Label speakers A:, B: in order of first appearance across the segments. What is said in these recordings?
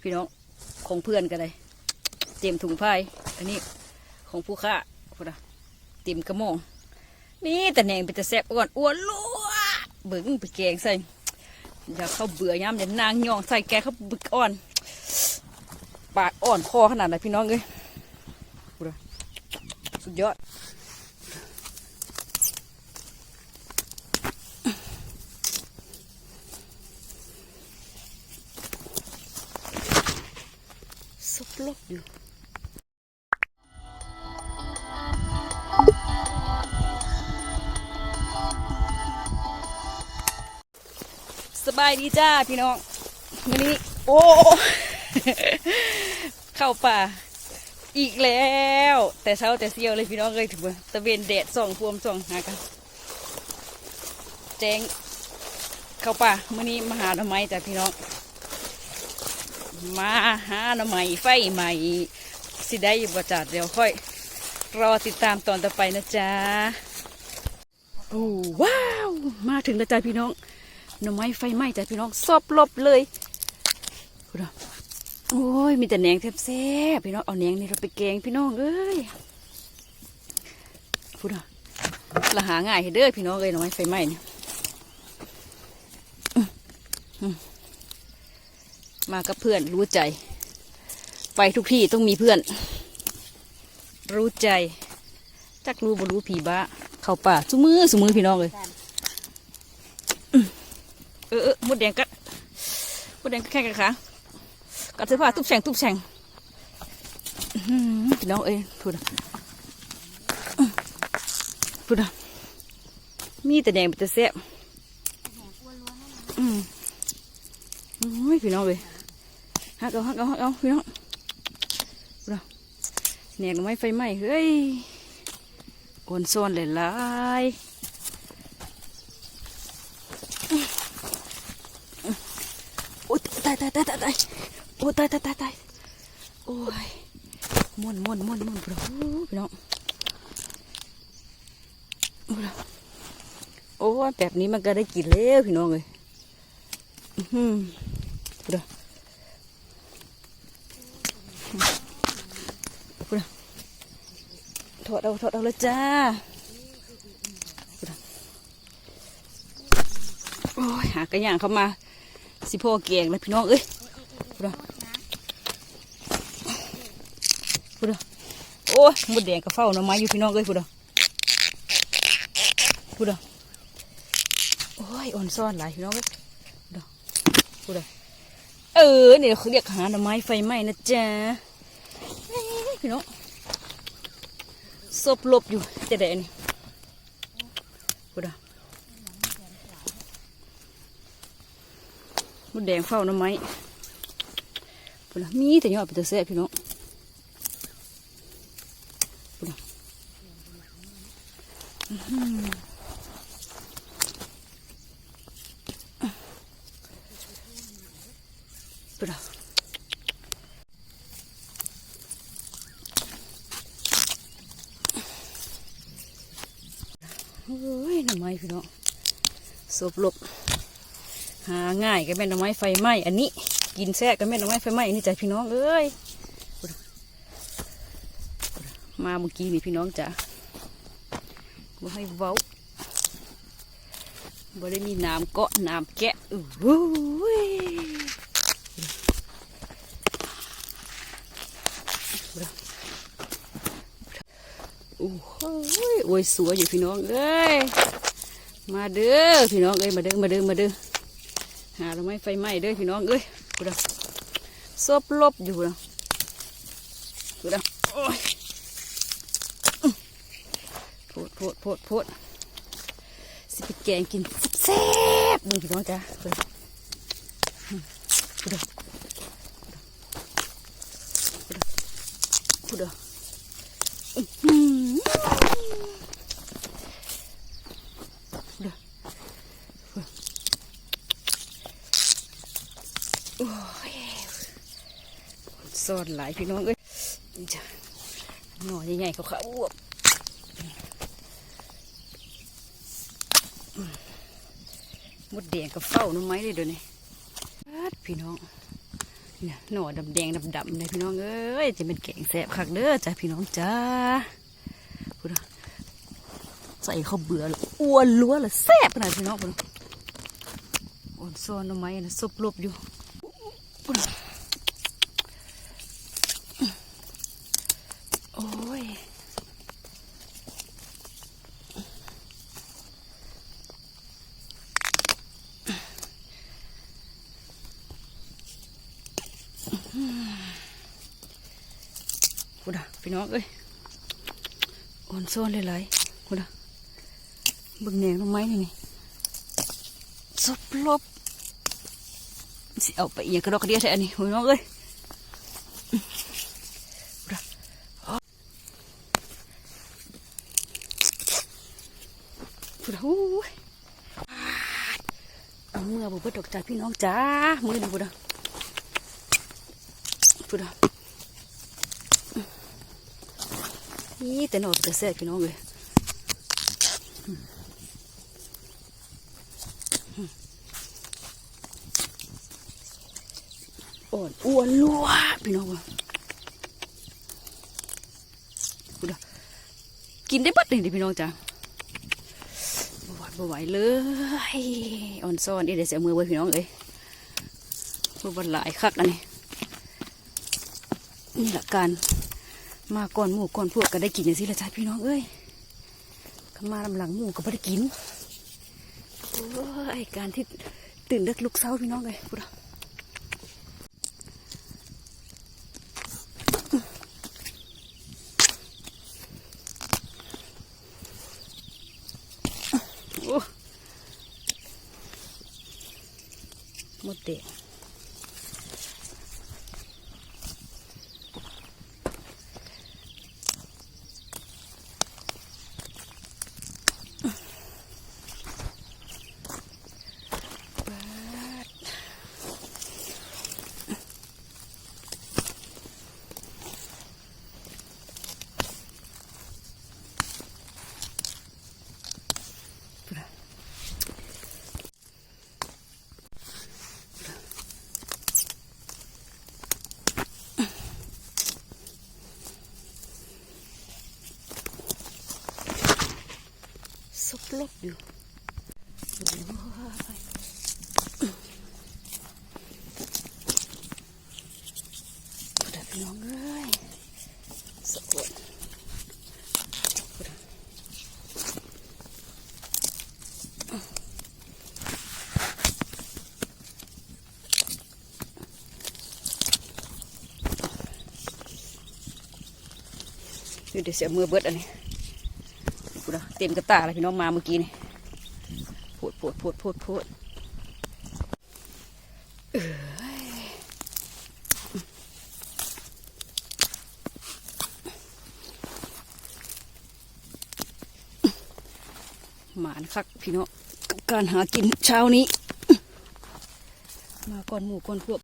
A: พี่น้องของเพื่อนกันเลยเตรียมถุงพายอันนี้ของผู้ค้าพูดนะเตรียมกระมองนี่แต่แหนงเป็นแต่แซ่บก่อนอ้วนลัวเบิ่งไปแกงใส่อย่าเข้าเบื่อยามอย่านางยองใส่แกเข้าบึกอ่อน ปากอ่อนคอขนาดไหนพี่น้องเอ้ยพูดนะสุดยอด ซุปลบอยู่สบายดีจ้าพี่น้องวันนี้ โอ้ เข้าป่า อีกแล้ว แต่เช้าแต่เสียวเลยพี่น้องเลยถึงตะเวนแดดส่องพวมส่องหากันแจ้งเข้าป่ามื่อนี้มาหาหน่อไม้จ้ะพี่น้อง มาหาหน่อไม้ไฟใหม่สิได้บ่จัดเดี๋ยวค่อย รอติดตามตอนต่อไปนะจ๊ะโอ้ว้าว มาถึงแล้วจ้ะพี่น้องหน่อไม้ไฟไหม้จ้ะพี่น้องซอบลบเลยพูดเอาโอ้ยมีแต่แหนงแซ่บๆพี่น้องเอาแหนงนี่เราไปแกงพี่น้องเอ้ยพูดเอาละหาง่ายเด้อพี่น้องเอ้ยหน่อไม้ไฟไหม้เนี่ย มากับเพื่อนรู้ใจ ไปทุกที่ต้องมีเพื่อน รู้ใจ จักรู้บ่รู้ผีบ้า เข้าป่าสุมือสุมือพี่น้องเลย เออเออมดแดงกัดมดแดงแค่กันค่ะกัดเสื้อผ้าทุบแฉงทุบแฉงพี่น้องเอ้ยพูดอะพูดอะมีแต่แดงเป็นแต่แซ่บอืมโอ้ยพี่น้องเลย ฮักเอาฮักเอาฮักเอาพี่น้องพูดอะแหนกไม้ไฟไหม้เฮ้ยอ่อนโซ้อนหลายโอ้ยตายตายตายตายตายโอ้ยตายตายตายตายโอ้ยม่วนม่วนม่วนม่วนพี่น้องพี่น้องพี่น้องโอ้แบบนี้มันก็ได้กินแล้วพี่น้องเลยอื้อหือพี่น้องพี่น้อง ถอดเอาถอดเอาเลยจ้า โอ้ยหากระย่างเข้ามา สิพ่อเกียงเลยพี่น้องเอ้ยพูดเอาพูดเอาโอ้ยมดแดงกับเฝ้าหน่อไม้อยู่พี่น้องเอ้ยพูดเอาพูดเอาโอ้ยอ่อนซ่อนหลายพี่น้องเอ้ยพูดเอาพูดเอาเออเนี่ยเขาเรียกหาหน่อไม้ไฟไหม้นะจ๊ะพี่น้อง ศพลบอยู่จะได้นี่กูดามดแดงเฝ้าน้ำไม้กูดมีแต่ยอดไป็นตะแซ่บพี่น้องกูดน่ะอื้อหือพุ่นน่ะโอ้ยหน้ำไม้พี่น้องศพหลบหาง่ายก็แม่นไม้ไฟไหม้อันนี้ กินแซ่ก็แม่นไม้ไฟไหม้อันนี้จ้ะพี่น้องเอ้ยมาเมื่อกี้นี่พี่น้องจ้ะบ่ให้เว้าบ่ได้มีน้ำเกาะน้ำแกะอู้หูยโอ้โหโอ้ยสวยอยู่พี่น้องเอ้ย มาเด้อพี่น้องเอ้ยมาเด้อมาเด้อมาเด้อหาเราไม่ไฟไหม้เด้อพี่น้องเอ้ยกูดาซบลบอยู่นะกูดาโอ้ยโพดโพดโพดโพดสิไปแกงกินแซ่บมึงพี่น้องจ้ากูดากูดากูดาอื้อหือ โอ้ย ซ่อนหลายพี่น้องเอ้ยหน่อใหญ่ๆเขาขาอ้วบมดแดงกับเฝ้าหน้ำไม้เลยเดี๋ยวนี้พี่น้องเนี่ยหน่อดำแดงดำดำเลยพี่น้องเอ้ยจะเป็นแกงแสบคักเด้อจ้าพี่น้องจ้าพูดใส่ข้าวเบื่อลยอ้วนล้วนลยแสบขนาดพี่น้องพูดนอ่อนซ้อนทำไม้นะซุบลบอยู่พูดนะโอ้ย พี่น้องเอ้ยอ่อนซ้อนเลยไรพูดนะบึงแหนงทำไมนี่นี่ซบลบสิเอาไปอย่างกระดกกระเดียแท้นนี้พี่น้องเอ้ยพุดหูเอาเมื่อบุบดอกจากพี่น้องจ้ามือหนี่งพุดะพุดะ นี่แต่หนอจะแซ่บพี่น้องเลยอ่อนอ้วนลัวพี่น้องว่ะพุดกินได้บัดเลยดิพี่น้องจ้าบวบ่ไหวเลยอ่อนซ่อนเดี๋ยวเสียมือไว้พี่น้องเอ้ยบ่บหลายคักอันนี้นี่แหละการ มาก่อนหมู่ก่อนพวกก็ได้กินอย่างสิละจ้าพี่น้องเอ้ยก็มาลำหลังหมู่ก็ไม่ได้กินโอ้ยการที่ตื่นเด็กลุกเศร้าพี่น้องเลยพูดอะโอ้หมดเด็ก ซบลบอยู่พุทธพี่น้องเอ้ยสะกดพุทธเดี๋ยวเสียมือเบิดอันนี้ เต็มกระตาเลยพี่น้องมาเมื่อกี้นี่พูดพูดพูดพูดพูดเอ้ยหมานคักพี่น้องกับการหากินเช้านี้ มาก่อนหมู่ก่อนพวก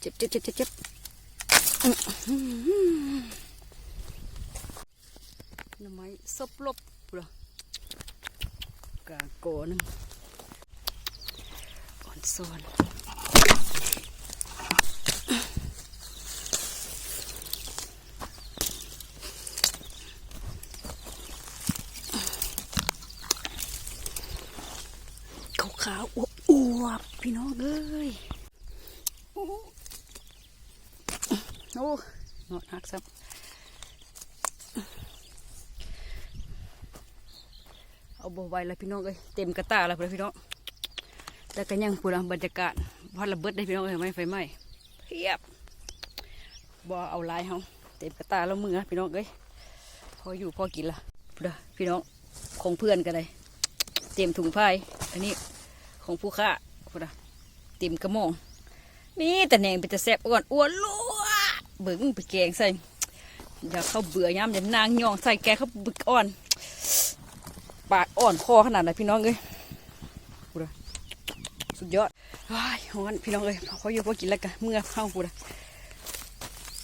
A: เจ็บเจ็บเจ็บเจ็บเจ็บอื้อหือหน่อไม้ซบลบปุระกาโกนึงอ่อนซ้อนขาวขาวๆอวบอวบๆพี่น้องเอ้ย โอ้ หนอดหักซับเอาบไวแล้วพี่น้องเอ้ยเต็มกระตาล้วพี่น้องแล้วก็ยังพูดบรรยากาศพัดระเบิดได้พี่น้องเอ้ยไม่ไฟไหม้เพียบบ่เอาลายเฮาเต็มกระตาแล้วมือพี่น้องเอ้ยพออยู่พอกินละพูดอะพี่น้องของเพื่อนกันเลยเต็มถุงพายอันนี้ของผู้ค้าพูดอเต็มกระมองนี่แต่แหนงเป็นจะแซ่บอ้วนอ้วนลัว เบิ่งไปแกงใส่อย่าเข้าเบื่อยามเดี๋ยวนางยองใส่แกเขาบึกอ่อน ปากอ่อนคอขนาดไหนพี่น้องเอ้ยพูดสุดยอดว้ายฮอนพี่น้องเอ้ยเขาอยู่พอกินแล้วกันเมื่อเข้าพูดอะ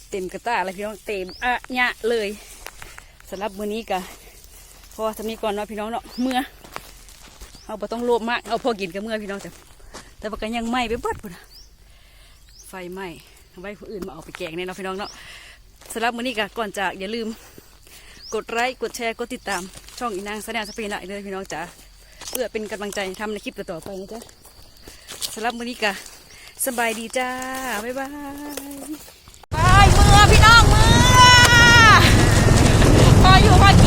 A: เต็มกระตาเลยพี่น้องเต็มอะยะเลยสำหรับมื้อนี้กะพอทำนี้ก่อนเนาะพี่น้องเนาะเมื่อเอาบ่ต้องโลภมากเอาพอกินกับเมื่อพี่น้องแต่แต่ว่าก็ยังไหม้ไปเบิดพุ่นไฟไหม้ ไว้ผู้อื่นมาเอาไปแกงเนี่ยเนาะพี่น้องเนาะสำหรับวันนี้ก็ก่อนจากอย่าลืม กดไลค์กดแชร์กดติดตามช่องอีนางสนามสปีนละเลยพี่น้องจ๋าเพื่อเป็นกำลังใจทำในคลิปต่อๆไปนะจ๊ะสำหรับวันนี้ก็สบายดีจ้าบ๊ายบายไปเมื่อพี่น้องเมื่อพออยู่พอกิ